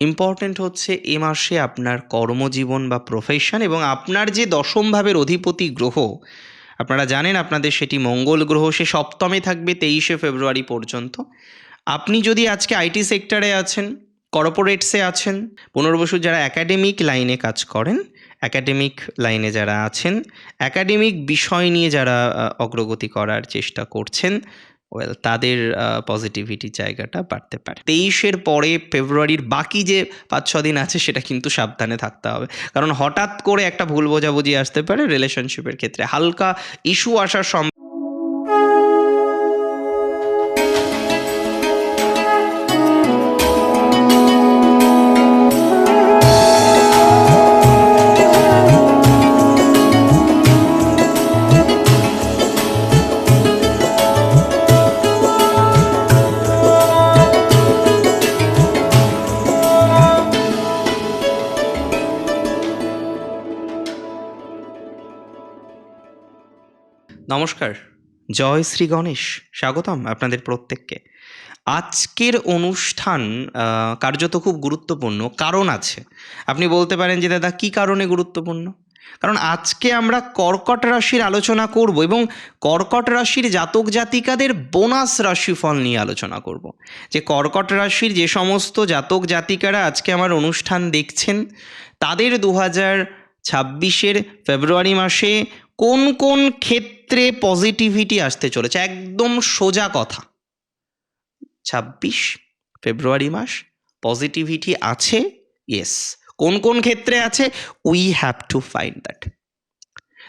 Important হচ্ছে এ মাসে আপনার কর্মজীবন বা প্রফেশন এবং আপনার যে দশম ভাবের অধিপতি গ্রহ, আপনারা জানেন আপনাদের সেটি মঙ্গল গ্রহ, সে সপ্তমে থাকবে তেইশে ফেব্রুয়ারি পর্যন্ত। আপনি যদি আজকে আইটি সেক্টরে আছেন কর্পোরেটসে আছেন পুনর্বসু যারা একাডেমিক লাইনে কাজ করেন একাডেমিক লাইনে যারা আছেন একাডেমিক বিষয় নিয়ে যারা অগ্রগতি করার চেষ্টা করছেন ওয়েল তাদের পজিটিভিটি জায়গাটা বাড়তে পারে। তেইশের পরে ফেব্রুয়ারির বাকি যে পাঁচ ছ দিন আছে, সেটা কিন্তু সাবধানে থাকতে হবে। কারণ হঠাৎ করে একটা ভুল বোঝাবুঝি আসতে পারে রিলেশনশিপের ক্ষেত্রে। হালকা ইস্যু আসার নমস্কার। জয় শ্রী গণেশ। স্বাগতম আপনাদের প্রত্যেককে। আজকের অনুষ্ঠান কার্যত খুব গুরুত্বপূর্ণ, কারণ আছে। আপনি বলতে পারেন যে, দাদা, কী কারণে গুরুত্বপূর্ণ? কারণ আজকে আমরা কর্কট রাশির আলোচনা করব এবং কর্কট রাশির জাতক জাতিকাদের বোনাস রাশিফল নিয়ে আলোচনা করব। যে, কর্কট রাশির যে সমস্ত জাতক জাতিকারা আজকে আমার অনুষ্ঠান দেখছেন, তাদের দু হাজার ছাব্বিশের ফেব্রুয়ারি মাসে কোন কোন ক্ষেত্রে পজিটিভিটি আসতে চলেছে? একদম সোজা কথা। ছাব্বিশ ফেব্রুয়ারি মাস পজিটিভিটি আছে? ইয়েস কোন কোন ক্ষেত্রে আছে? We have to find that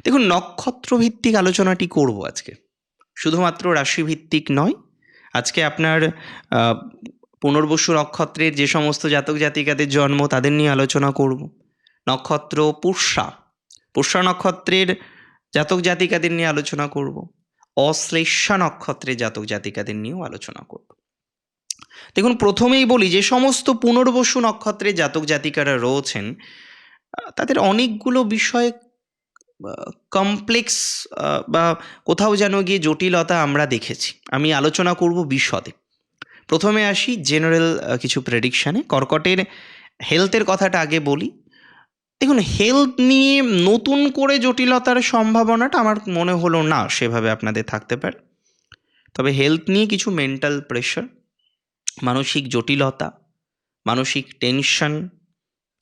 দেখুন নক্ষত্র ভিত্তিক আলোচনাটি করব আজকে। শুধুমাত্র রাশি ভিত্তিক নয়, আজকে আপনার পুনর্বসু নক্ষত্রের যে সমস্ত জাতক জাতিকাদের জন্ম, তাদের নিয়ে আলোচনা করব। নক্ষত্র পুষ্যা। পুষ্যা নক্ষত্রের জাতক জাতিকাদের নিয়ে আলোচনা করব। অশ্লেষা নক্ষত্রের জাতক জাতিকাদের নিয়েও আলোচনা করব। দেখুন, প্রথমেই বলি যে সমস্ত পুনর্বসু নক্ষত্রের জাতক জাতিকারা রয়েছেন তাদের অনেকগুলো বিষয় কমপ্লেক্স বা কোথাও যেন গিয়ে জটিলতা আমরা দেখেছি। আমি আলোচনা করব বিশদে। প্রথমে আসি জেনারেল কিছু প্রেডিকশানে কর্কটের হেলথের কথাটা আগে বলি। দেখুন হেলথ নিয়ে নতুন করে জটিলতার সম্ভাবনাটা আমার মনে হলো না সেভাবে আপনাদের থাকতে পারে। তবে হেলথ নিয়ে কিছু মেন্টাল প্রেশার মানসিক জটিলতা, মানসিক টেনশন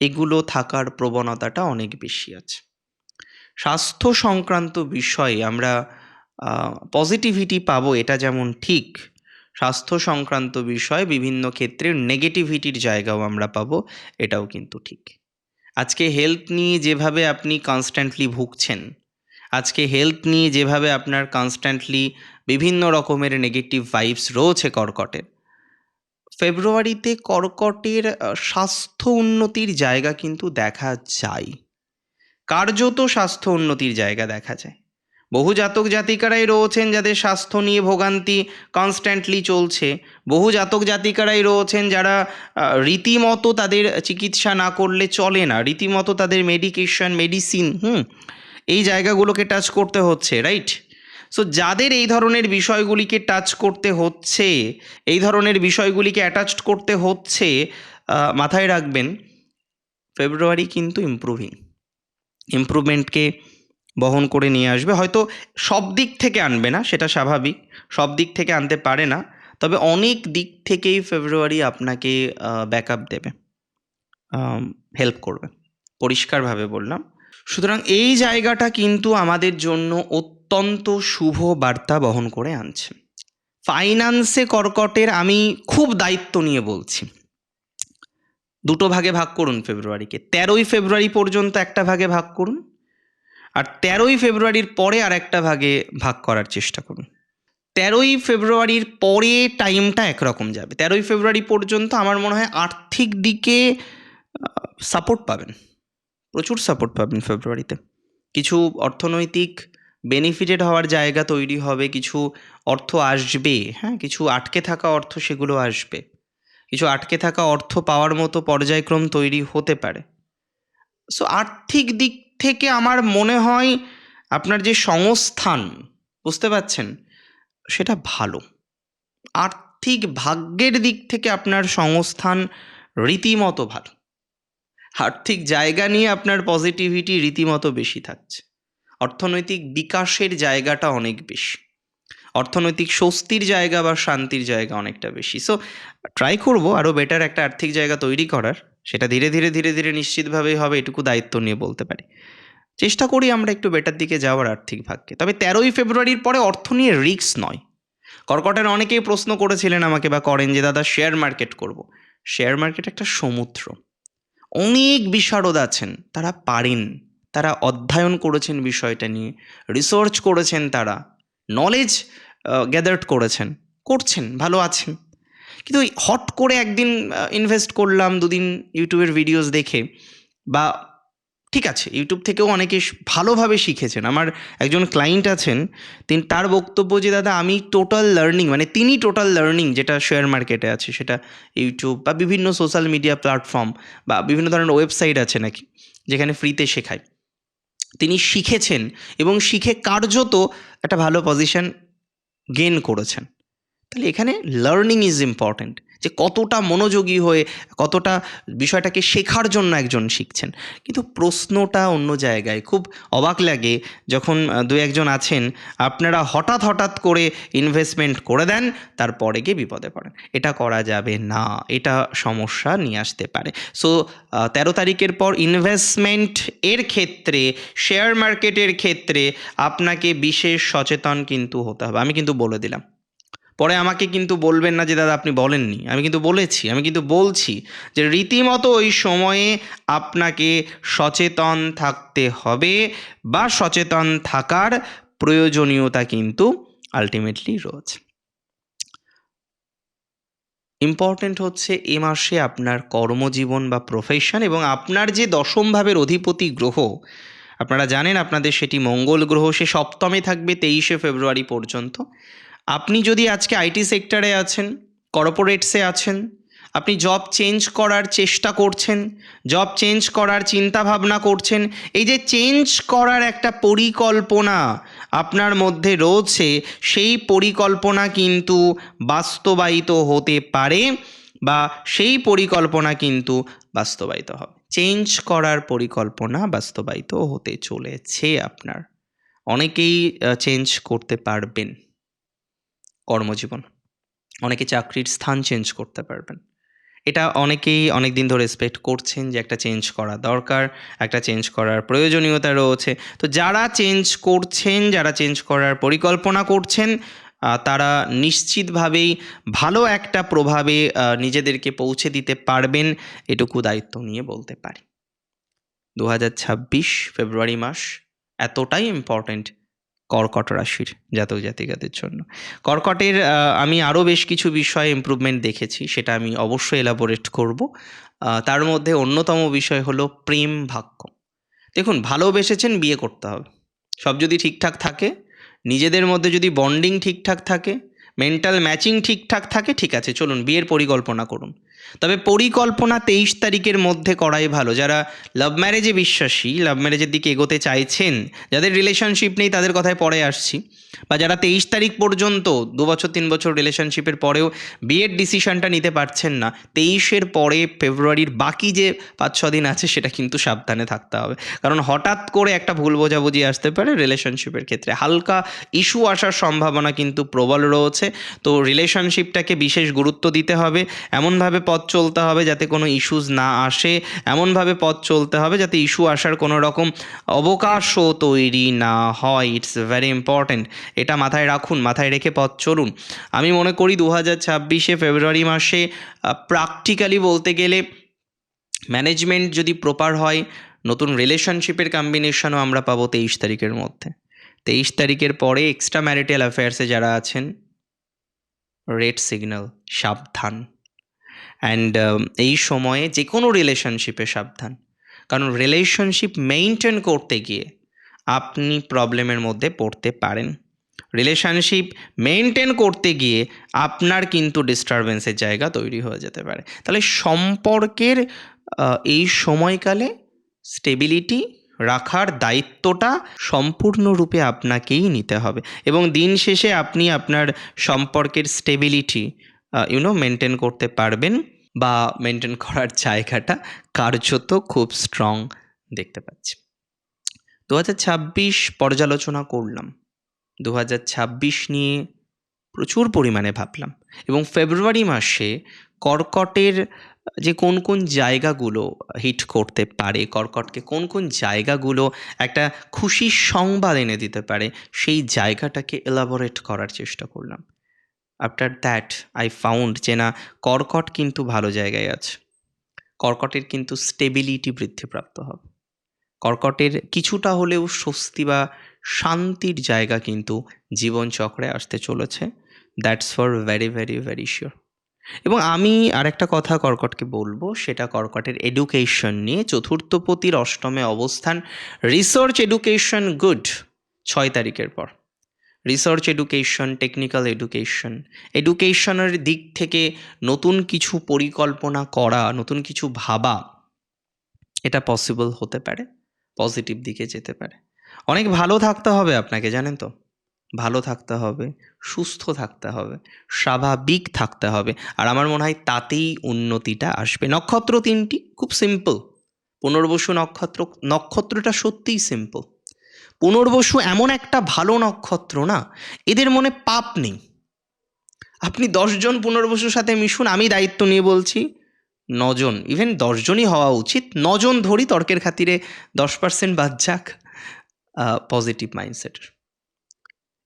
এগুলো থাকার প্রবণতাটা অনেক বেশি আছে। স্বাস্থ্য সংক্রান্ত বিষয়ে আমরা পজিটিভিটি পাবো এটা যেমন ঠিক, স্বাস্থ্য সংক্রান্ত বিষয়ে বিভিন্ন ক্ষেত্রে নেগেটিভিটির জায়গাও আমরা পাবো, এটাও কিন্তু ঠিক। আজকে হেলথ নিয়ে যেভাবে আপনি কনস্ট্যান্টলি ভুগছেন, আজকে হেলথ নিয়ে যেভাবে আপনার কনস্ট্যান্টলি বিভিন্ন রকমের নেগেটিভ ভাইবস রয়েছে কর্কটের, ফেব্রুয়ারিতে কর্কটের স্বাস্থ্য উন্নতির জায়গা কিন্তু দেখা যায়। কার্যত স্বাস্থ্য উন্নতির জায়গা দেখা যায়। বহু জাতক জাতিকারাই রয়েছেন যাদের স্বাস্থ্য নিয়ে ভোগান্তি কনস্ট্যান্টলি চলছে। বহু জাতক জাতিকারাই রয়েছেন যারা রীতিমতো তাদের চিকিৎসা না করলে চলে না। রীতিমতো তাদের মেডিকেশন মেডিসিন হুম, এই জায়গাগুলোকে টাচ করতে হচ্ছে রাইট সো যাদের এই ধরনের বিষয়গুলিকে টাচ করতে হচ্ছে, এই ধরনের বিষয়গুলিকে অ্যাটাচড করতে হচ্ছে মাথায় রাখবেন, ফেব্রুয়ারি কিন্তু ইমপ্রুভিং ইমপ্রুভমেন্টকে বহন করে নিয়ে আসবে। হয়তো সব দিক থেকে আনবে না, সেটা স্বাভাবিক। সব দিক থেকে আনতে পারে না। তবে অনেক দিক থেকেই ফেব্রুয়ারি আপনাকে ব্যাক দেবে। হেল্প করবে। পরিষ্কারভাবে বললাম। সুতরাং এই জায়গাটা কিন্তু আমাদের জন্য অত্যন্ত শুভ বার্তা বহন করে আনছে। ফাইন্যান্সে কর্কটের আমি খুব দায়িত্ব নিয়ে বলছি। দুটো ভাগে ভাগ করুন ফেব্রুয়ারিকে তেরোই ফেব্রুয়ারি পর্যন্ত একটা ভাগে ভাগ করুন। আর তেরোই ফেব্রুয়ারির পরে আর একটা ভাগে ভাগ করার চেষ্টা করুন। তেরোই ফেব্রুয়ারির পরে টাইমটা একরকম যাবে। তেরোই ফেব্রুয়ারি পর্যন্ত আমার মনে হয় আর্থিক দিকে সাপোর্ট পাবেন। প্রচুর সাপোর্ট পাবেন ফেব্রুয়ারিতে। কিছু অর্থনৈতিক বেনিফিটেড হওয়ার জায়গা তৈরি হবে, কিছু অর্থ আসবে হ্যাঁ কিছু আটকে থাকা অর্থ সেগুলো আসবে। কিছু আটকে থাকা অর্থ পাওয়ার মতো পর্যায়ক্রম তৈরি হতে পারে। সো আর্থিক দিক থেকে আমার মনে হয় আপনার যে সংস্থান, বুঝতে পারছেন? সেটা ভালো। আর্থিক ভাগ্যের দিক থেকে আপনার সংস্থান রীতিমতো ভালো। আর্থিক জায়গা নিয়ে আপনার পজিটিভিটি রীতিমতো বেশি থাকছে। অর্থনৈতিক বিকাশের জায়গাটা অনেক বেশি। অর্থনৈতিক স্বস্তির জায়গা বা শান্তির জায়গা অনেকটা বেশি। সো ট্রাই করব আরও বেটার একটা আর্থিক জায়গা তৈরি করার। সেটা ধীরে ধীরে ধীরে ধীরে নিশ্চিতভাবেই হবে, এটুকু দায়িত্ব নিয়ে বলতে পারি। চেষ্টা করি আমরা একটু বেটার দিকে যাওয়ার আর্থিক ভাগ্যে। তবে তেরোই ফেব্রুয়ারির পরে অর্থ নিয়ে রিস্ক নয়। কর্কটের অনেকেই প্রশ্ন করেছিলেন আমাকে বা করেন যে, দাদা শেয়ার মার্কেট করব। শেয়ার মার্কেট একটা সমুদ্র। অনেক বিশারদ আছেন, তারা পারেন। তারা অধ্যয়ন করেছেন বিষয়টা নিয়ে রিসার্চ করেছেন তারা নলেজ গ্যাদার্ড করেছেন। করছেন, ভালো আছেন। কিন্তু ওই হট করে একদিন ইনভেস্ট করলাম দুদিন ইউটিউবের ভিডিওস দেখে বা ঠিক আছে, ইউটিউব থেকেও অনেকে ভালোভাবে শিখেছেন। আমার একজন ক্লায়েন্ট আছেন, তিনি, তার বক্তব্য যে, দাদা, আমি টোটাল লার্নিং মানে তিনি টোটাল লার্নিং যেটা শেয়ার মার্কেটে আছে, সেটা ইউটিউব বা বিভিন্ন সোশ্যাল মিডিয়া প্ল্যাটফর্ম বা বিভিন্ন ধরনের ওয়েবসাইট আছে নাকি, যেখানে ফ্রিতে শেখায়। তিনি শিখেছেন এবং শিখে কার্যত একটা ভালো পজিশন গেন করেছেন। তাহলে এখানে লার্নিং ইজ ইম্পর্ট্যান্ট যে কতটা মনোযোগী হয়ে, কতটা বিষয়টাকে শেখার জন্য একজন শিখছেন। কিন্তু প্রশ্নটা অন্য জায়গায় খুব অবাক লাগে, যখন দু একজন আছেন, আপনারা হঠাৎ হঠাৎ করে ইনভেস্টমেন্ট করে দেন, তারপরে গিয়ে বিপদে পড়েন। এটা করা যাবে না, এটা সমস্যা নিয়ে আসতে পারে। সো তেরো তারিখের পর ইনভেস্টমেন্ট এর ক্ষেত্রে শেয়ার মার্কেটের ক্ষেত্রে আপনাকে বিশেষ সচেতন কিন্তু হতে হবে। আমি কিন্তু বলে দিলাম। পরে আমাকে কিন্তু বলবেন না যে, দাদা, আপনি বলেননি। আমি কিন্তু বলেছি, আমি কিন্তু বলছি যে, রীতিমতো ওই সময়ে আপনাকে সচেতন থাকতে হবে বা সচেতন থাকার প্রয়োজনীয়তা কিন্তু আলটিমেটলি রয়েছে। ইম্পর্ট্যান্ট হচ্ছে এ মাসে আপনার কর্মজীবন বা প্রফেশন এবং আপনার যে দশম ভাবের অধিপতি গ্রহ, আপনারা জানেন আপনাদের সেটি মঙ্গল গ্রহ, সে সপ্তমে থাকবে তেইশে ফেব্রুয়ারি পর্যন্ত। আপনি যদি আজকে আইটি সেক্টরে আছেন, কর্পোরেটসে আছেন, আপনি জব চেঞ্জ করার চেষ্টা করছেন জব চেঞ্জ করার চিন্তা ভাবনা করছেন, এই যে চেঞ্জ করার একটা পরিকল্পনা আপনার মধ্যে রয়েছে, সেই পরিকল্পনা কিন্তু বাস্তবায়িত হতে পারে বা সেই পরিকল্পনা কিন্তু বাস্তবায়িত হবে। চেঞ্জ করার পরিকল্পনা বাস্তবায়িত হতে চলেছে আপনার। অনেকেই চেঞ্জ করতে পারবেন। কর্মজীবন। অনেকে চাকরির স্থান চেঞ্জ করতে পারবেন। এটা অনেকেই অনেক দিন ধরে এক্সপেক্ট করছেন যে একটা চেঞ্জ করা দরকার, একটা চেঞ্জ করার প্রয়োজনীয়তা রয়েছে। তো যারা চেঞ্জ করছেন, যারা চেঞ্জ করার পরিকল্পনা করছেন তারা নিশ্চিতভাবেই ভালো একটা প্রভাবে নিজেদেরকে পৌঁছে দিতে পারবেন এটুকু দায়িত্ব নিয়ে বলতে পারি। দু হাজার ছাব্বিশ ফেব্রুয়ারি মাস এতটাই ইম্পর্ট্যান্ট কর্কট রাশির জাতক জাতিকাদের জন্য। কর্কটের আমি আরও বেশ কিছু বিষয়ে ইমপ্রুভমেন্ট দেখেছি, সেটা আমি অবশ্যই এলাবোরেট করব। তার মধ্যে অন্যতম বিষয় হলো প্রেম ভাগ্য। দেখুন, ভালোবেসেছেন, বিয়ে করতে হবে। সব যদি ঠিকঠাক থাকে, নিজেদের মধ্যে যদি বন্ডিং ঠিকঠাক থাকে মেন্টাল ম্যাচিং ঠিকঠাক থাকে, ঠিক আছে, চলুন বিয়ের পরিকল্পনা করুন। তবে পরিকল্পনা তেইশ তারিখের মধ্যে করাই ভালো। যারা লাভ ম্যারেজে বিশ্বাসী লাভ ম্যারেজের দিকে এগোতে চাইছেন, যাদের রিলেশনশিপ নেই তাদের কথায় পরে আসছি। বা যারা তেইশ তারিখ পর্যন্ত, দু বছর, তিন বছর রিলেশনশিপের পরেও বিয়ের ডিসিশনটা নিতে পারছেন না, তেইশের পরে ফেব্রুয়ারির বাকি যে পাঁচ, ছ দিন আছে, সেটা কিন্তু সাবধানে থাকতে হবে। কারণ হঠাৎ করে একটা ভুল বোঝাবুঝি আসতে পারে রিলেশনশিপের ক্ষেত্রে। হালকা ইস্যু আসার সম্ভাবনা কিন্তু প্রবল রয়েছে। তো রিলেশনশিপটাকে বিশেষ গুরুত্ব দিতে হবে। এমনভাবে পথ চলতে হবে যাতে কোনো ইস্যুস না আসে। এমনভাবে পথ চলতে হবে যাতে ইস্যু আসার কোনো রকম অবকাশও তৈরি না হয়। ইটস ভেরি ইম্পর্ট্যান্ট এটা মাথায় রাখুন, মাথায় রেখে পথ চলুন। আমি মনে করি দু হাজার ছাব্বিশে ফেব্রুয়ারি মাসে প্র্যাকটিক্যালি বলতে গেলে ম্যানেজমেন্ট যদি প্রপার হয়, নতুন রিলেশনশিপের কম্বিনেশনও আমরা পাবো তেইশ তারিখের মধ্যে। তেইশ তারিখের পরে এক্সট্রা ম্যারিটাল অ্যাফেয়ার্সে যারা আছেন রেড সিগন্যাল সাবধান। অ্যান্ড এই সময়ে যে কোনো রিলেশনশিপে সাবধান। কারণ রিলেশনশিপ মেনটেন করতে গিয়ে আপনি প্রবলেমের মধ্যে পড়তে পারেন। রিলেশনশিপ মেনটেন করতে গিয়ে আপনার কিন্তু ডিস্টারবেন্সের জায়গা তৈরি হয়ে যেতে পারে। তাহলে সম্পর্কের এই সময়কালে স্টেবিলিটি রাখার দায়িত্বটা সম্পূর্ণরূপে আপনাকেই নিতে হবে। এবং দিন শেষে আপনি আপনার সম্পর্কের স্টেবিলিটি ইউনো মেনটেন করতে পারবেন বা মেনটেন করার জায়গাটা কার্যত খুব স্ট্রং দেখতে পাচ্ছি। দু হাজার ছাব্বিশ পর্যালোচনা করলাম। দু হাজার ছাব্বিশ নিয়ে প্রচুর পরিমাণে ভাবলাম এবং ফেব্রুয়ারি মাসে কর্কটের যে কোন কোন জায়গাগুলো হিট করতে পারে, কর্কটকে কোন কোন জায়গাগুলো একটা খুশির সংবাদ এনে দিতে পারে, সেই জায়গাটাকে এলাবোরেট করার চেষ্টা করলাম। আফটার দ্যাট আই ফাউন্ড যে না, কর্কট কিন্তু ভালো জায়গায় আছে। কর্কটের কিন্তু স্টেবিলিটি বৃদ্ধিপ্রাপ্ত হবে। কর্কটের কিছুটা হলেও স্বস্তি বা শান্তির জায়গা কিন্তু জীবনচক্রে আসতে চলেছে। That's for very very very sure এবং আমি আরেকটা কথা কর্কটকে বলব, সেটা কর্কটের এডুকেশন নিয়ে। চতুর্থপতির অষ্টমে অবস্থান রিসার্চ এডুকেশন গুড ছয় তারিখের পর। রিসার্চ এডুকেশন টেকনিক্যাল এডুকেশন এডুকেশনের দিক থেকে নতুন কিছু পরিকল্পনা করা, নতুন কিছু ভাবা, এটা পসিবল হতে পারে পজিটিভ দিকে যেতে পারে। অনেক ভালো থাকতে হবে আপনাকে, জানেন তো? ভালো থাকতে হবে, সুস্থ থাকতে হবে, স্বাভাবিক থাকতে হবে। আর আমার মনে হয় তাতেই উন্নতিটা আসবে। নক্ষত্র তিনটি খুব সিম্পল পুনর্বসু নক্ষত্র, নক্ষত্রটা সত্যিই সিম্পল পুনর্বসু এমন একটা ভালো নক্ষত্র না, এদের মনে পাপ নেই। আপনি দশজন পুনর্বসুর সাথে মিশুন, আমি দায়িত্ব নিয়ে বলছি, নজন ইভেন দশজনই হওয়া উচিত, নজন ধরি তর্কের খাতিরে দশ পার্সেন্ট বাদ যাক পজিটিভ মাইন্ডসেটের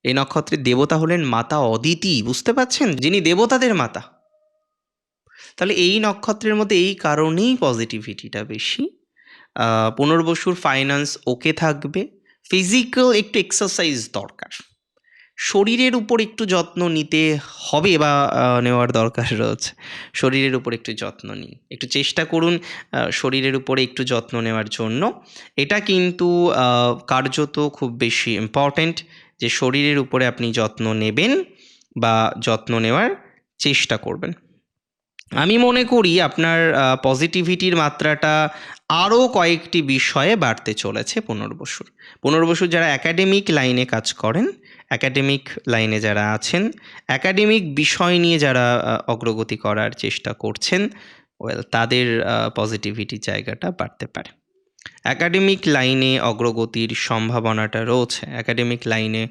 এই নক্ষত্রের দেবতা হলেন মাতা অদিতি, বুঝতে পাচ্ছেন যিনি দেবতাদের মাতা। তাহলে এই নক্ষত্রের মধ্যে এই কারণেই পজিটিভিটিটা বেশি। পুনর্বসুর ফাইন্যান্স ওকে থাকবে ফিজিক্যাল একটু এক্সারসাইজ দরকার। শরীরের উপর একটু যত্ন নিতে হবে বা নেওয়ার দরকার রয়েছে। শরীরের উপর একটু যত্ন নিন। একটু চেষ্টা করুন শরীরের উপরে একটু যত্ন নেওয়ার জন্য। এটা কিন্তু কার্যত খুব বেশি ইম্পর্ট্যান্ট যে, শরীরের উপরে আপনি যত্ন নেবেন বা যত্ন নেওয়ার চেষ্টা করবেন। আমি মনে করি আপনার পজিটিভিটির মাত্রাটা আরও কয়েকটি বিষয়ে বাড়তে চলেছে পুনর্বসুর। পুনর্বসুর যারা একাডেমিক লাইনে কাজ করেন একাডেমিক লাইনে যারা আছেন একাডেমিক বিষয় নিয়ে যারা অগ্রগতি করার চেষ্টা করছেন ওয়েল তাদের পজিটিভিটির জায়গাটা বাড়তে পারে। একাডেমিক লাইনে অগ্রগতির সম্ভাবনাটা রয়েছে। একাডেমিক লাইনে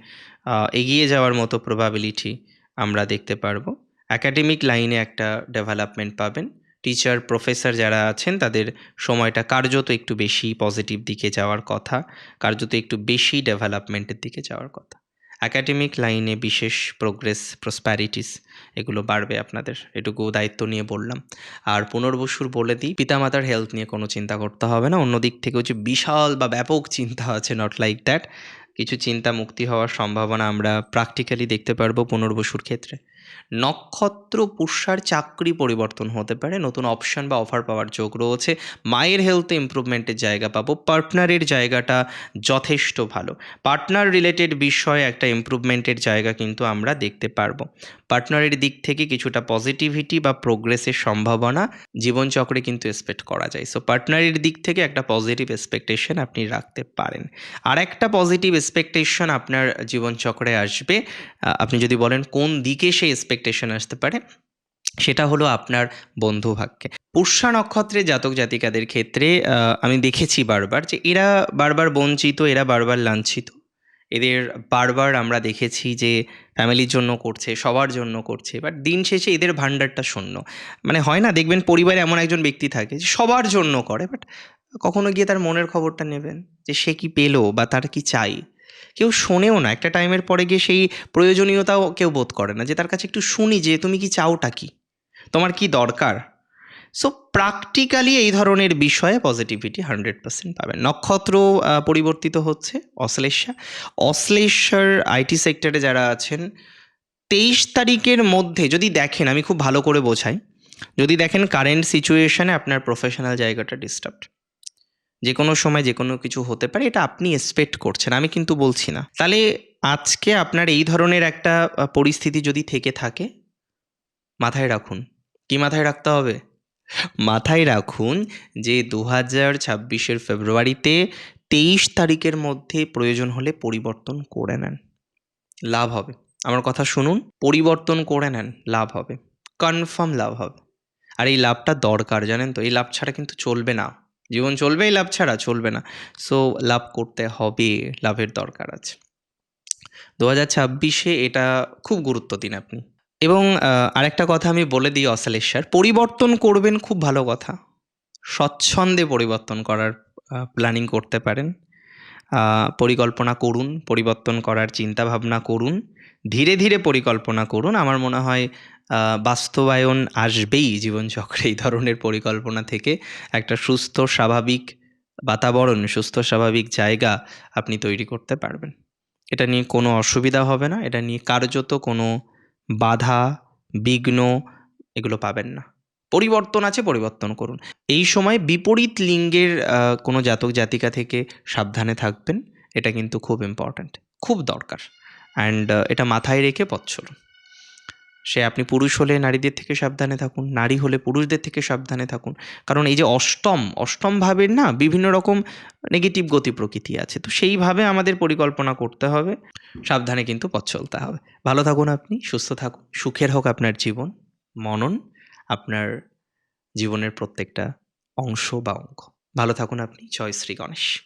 এগিয়ে যাওয়ার মতো প্রবাবিলিটি আমরা দেখতে পারব। একাডেমিক লাইনে একটা ডেভেলপমেন্ট পাবেন। টিচার প্রফেসর যারা আছেন, তাদের সময়টা কার্যত একটু বেশি পজিটিভ দিকে যাওয়ার কথা, কার্যত একটু বেশি ডেভেলপমেন্টের দিকে যাওয়ার কথা। অ্যাকাডেমিক লাইনে বিশেষ প্রোগ্রেস প্রসপ্যারিটিস এগুলো বাড়বে আপনাদের, এটুকু দায়িত্ব নিয়ে বললাম। আর পুনর্বসুর বলে দিই, পিতামাতার হেলথ নিয়ে কোনো চিন্তা করতে হবে না। অন্য দিক থেকেও যে বিশাল বা ব্যাপক চিন্তা আছে নট লাইক দ্যাট কিছু চিন্তা মুক্তি হওয়ার সম্ভাবনা আমরা প্র্যাকটিক্যালি দেখতে পারব পুনর্বসুর ক্ষেত্রে। নক্ষত্র পুষ্যার চাকরি পরিবর্তন হতে পারে। নতুন অপশন বা অফার পাওয়ার যোগ রয়েছে। মায়ের হেলথে ইম্প্রুভমেন্টের জায়গা পাবো। পার্টনারের জায়গাটা যথেষ্ট ভালো। পার্টনার রিলেটেড বিষয়ে একটা ইমপ্রুভমেন্টের জায়গা কিন্তু আমরা দেখতে পারব। পার্টনারের দিক থেকে কিছুটা পজিটিভিটি বা প্রোগ্রেসের সম্ভাবনা জীবনচক্রে কিন্তু এক্সপেক্ট করা যায়। সো পার্টনারের দিক থেকে একটা পজিটিভ এক্সপেকটেশন আপনি রাখতে পারেন। আর একটা পজিটিভ এক্সপেকটেশন আপনার জীবনচক্রে আসবে। আপনি যদি বলেন কোন দিকে সেই এক্সপেকটেশন আসতে পারে, সেটা হলো আপনার বন্ধু ভাগ্যে পুষ্যা নক্ষত্রে জাতক জাতিকাদের ক্ষেত্রে আমি দেখেছি বারবার যে এরা বারবার বঞ্চিত, এরা বারবার লাঞ্ছিত। এদের বারবার আমরা দেখেছি যে ফ্যামিলির জন্য করছে, সবার জন্য করছে বাট দিন শেষে এদের ভাণ্ডারটা শূন্য। মানে হয় না, দেখবেন পরিবারে এমন একজন ব্যক্তি থাকে যে সবার জন্য করে বাট কখনো গিয়ে তার মনের খবরটা নেবেন যে সে কি পেল বা তার কি চাই। কেউ শোনেও না। একটা টাইমের পরে গিয়ে সেই প্রয়োজনীয়তাও কেউ বোধ করে না যে তার কাছে একটু শুনি যে, তুমি কি চাওটা কি? তোমার কি দরকার? সো প্র্যাকটিক্যালি এই ধরনের বিষয়ে পজিটিভিটি হান্ড্রেড পার্সেন্ট পাবেন। নক্ষত্র পরিবর্তিত হচ্ছে অশ্লেষা অশ্লেষার আইটি সেক্টরে যারা আছেন, তেইশ তারিখের মধ্যে যদি দেখেন, আমি খুব ভালো করে বোঝাই, যদি দেখেন কারেন্ট সিচুয়েশানে আপনার প্রফেশনাল জায়গাটা ডিস্টার্বড যে কোনো সময় যে কোনো কিছু হতে পারে, এটা আপনি এক্সপেক্ট করছেন, আমি কিন্তু বলছি না। তাহলে আজকে আপনার এই ধরনের একটা পরিস্থিতি যদি থেকে থাকে, মাথায় রাখুন। কি মাথায় রাখতে হবে? মাথায় রাখুন যে দু হাজার ছাব্বিশের ফেব্রুয়ারিতে তেইশ তারিখের মধ্যে প্রয়োজন হলে পরিবর্তন করে নেন। লাভ হবে। আমার কথা শুনুন, পরিবর্তন করে নেন, লাভ হবে। কনফার্ম লাভ হবে। আর এই লাভটা দরকার, জানেন তো? এই লাভ ছাড়া কিন্তু চলবে না। জীবন চলবেই, লাভ ছাড়া চলবে না। সো লাভ করতে হবে, লাভের দরকার আছে। দু হাজার ছাব্বিশে এটা খুব গুরুত্ব দিন আপনি। এবং আরেকটা কথা আমি বলে দিই অসালেশ্বর পরিবর্তন করবেন খুব ভালো কথা। স্বচ্ছন্দে পরিবর্তন করার প্ল্যানিং করতে পারেন। পরিকল্পনা করুন, পরিবর্তন করার চিন্তা ভাবনা করুন। ধীরে ধীরে পরিকল্পনা করুন। আমার মনে হয় বাস্তবায়ন আসবেই জীবনচক্রে এই ধরনের পরিকল্পনা থেকে। একটা সুস্থ, স্বাভাবিক বাতাবরণ, সুস্থ, স্বাভাবিক জায়গা আপনি তৈরি করতে পারবেন। এটা নিয়ে কোনো অসুবিধা হবে না, এটা নিয়ে কার্যত কোনো বাধা, বিঘ্ন এগুলো পাবেন না। পরিবর্তন আছে, পরিবর্তন করুন। এই সময় বিপরীত লিঙ্গের কোনো জাতক, জাতিকা থেকে সাবধানে থাকবেন, এটা কিন্তু খুব ইম্পর্ট্যান্ট খুব দরকার। অ্যান্ড এটা মাথায় রেখে পথ চলুন। সে আপনি পুরুষ হলে নারীদের থেকে সাবধানে থাকুন, নারী হলে পুরুষদের থেকে সাবধানে থাকুন। কারণ এই যে অষ্টম অষ্টম ভাবের না বিভিন্ন রকম নেগেটিভ গতি প্রকৃতি আছে। তো সেইভাবে আমাদের পরিকল্পনা করতে হবে। সাবধানে কিন্তু পথ চলতে হবে। ভালো থাকুন আপনি, সুস্থ থাকুন। সুখের হোক আপনার জীবন, মনন আপনার জীবনের প্রত্যেকটা অংশ বা অঙ্ক ভালো থাকুন আপনি। জয় শ্রী গণেশ।